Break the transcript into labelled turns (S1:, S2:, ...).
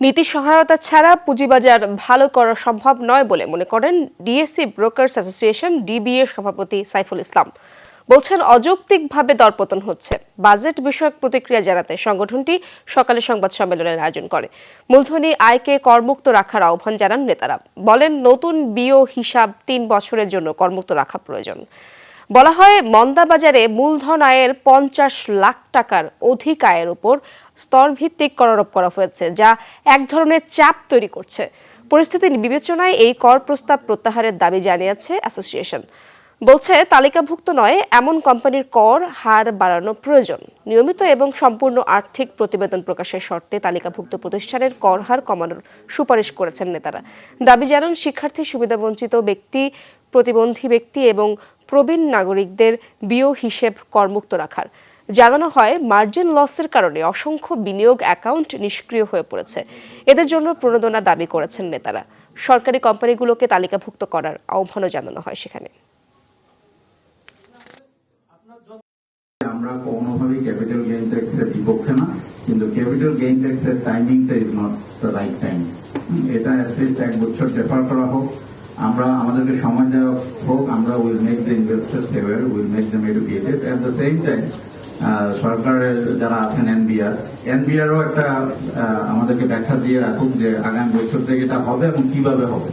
S1: নীতি সহায়তা ছাড়া পুঁজিবাজার ভালো করা সম্ভব নয় বলে মনে করেন ডিএসসি ব্রোকার্স অ্যাসোসিয়েশন ডিবিএ সভাপতি সাইফুল ইসলাম। বলছেন, অযৌক্তিকভাবে দরপতন হচ্ছে। বাজেট বিষয়ক প্রতিক্রিয়া জানাতে সংগঠনটি সকালে সংবাদ সম্মেলনের আয়োজন করে। মূলধনী আয়কে কর্মুক্ত রাখার আহ্বান জানান নেতারা। বলেন, নতুন বিও হিসাব তিন বছরের জন্য কর্মুক্ত রাখা প্রয়োজন। বলা হয় মন্দা বাজারে মূলধন আয়ের পঞ্চাশ লাখ টাকার অধিক আয়ের উপর স্তরভিত্তিক কর আরোপ করা হয়েছে, যা এক ধরনের চাপ তৈরি করছে। পরিস্থিতি বিবেচনায় এই কর প্রস্তাব প্রত্যাহারের দাবি জানিয়েছে অ্যাসোসিয়েশন। বলছে, তালিকাভুক্ত নয়, এমন কোম্পানির কর, হার বাড়ানো প্রয়োজন। নিয়মিত এবং সম্পূর্ণ আর্থিক প্রতিবেদন প্রকাশের শর্তে তালিকাভুক্ত প্রতিষ্ঠানের কর, হার কমানোর সুপারিশ করেছেন নেতারা। দাবি জানান, শিক্ষার্থী সুবিধাবঞ্চিত ব্যক্তি, প্রতিবন্ধী ব্যক্তি এবং প্রবীণ নাগরিকদের বিও হিসেব করমুক্ত রাখার। জানানো হয়, মার্জিন লসের কারণে অসংখ্য বিনিয়োগ অ্যাকাউন্ট নিষ্ক্রিয় হয়ে পড়েছে। এদের জন্য প্রণোদনা দাবি করেছেন নেতারা। সরকারি কোম্পানিগুলোকে তালিকাভুক্ত করার আহ্বানও জানানো হয় সেখানে।
S2: আমরা কোনোভাবেই ক্যাপিটাল গেইন ট্যাক্সের বিপক্ষে না, কিন্তু ক্যাপিটাল গেইন ট্যাক্সের টাইমিংটা is not the right time এটা অ্যাটলিস্ট এক বছর ডেফার করা হোক। আমরা, আমাদেরকে সময় দেওয়া হোক, আমরা will make the investors aware will make them educated at the same time সরকারের যারা আছেন এনবিআর এনবিআরও একটা আমাদেরকে ব্যাখ্যা দিয়ে রাখুক যে আগামী বছর থেকে এটা হবে এবং কীভাবে হবে।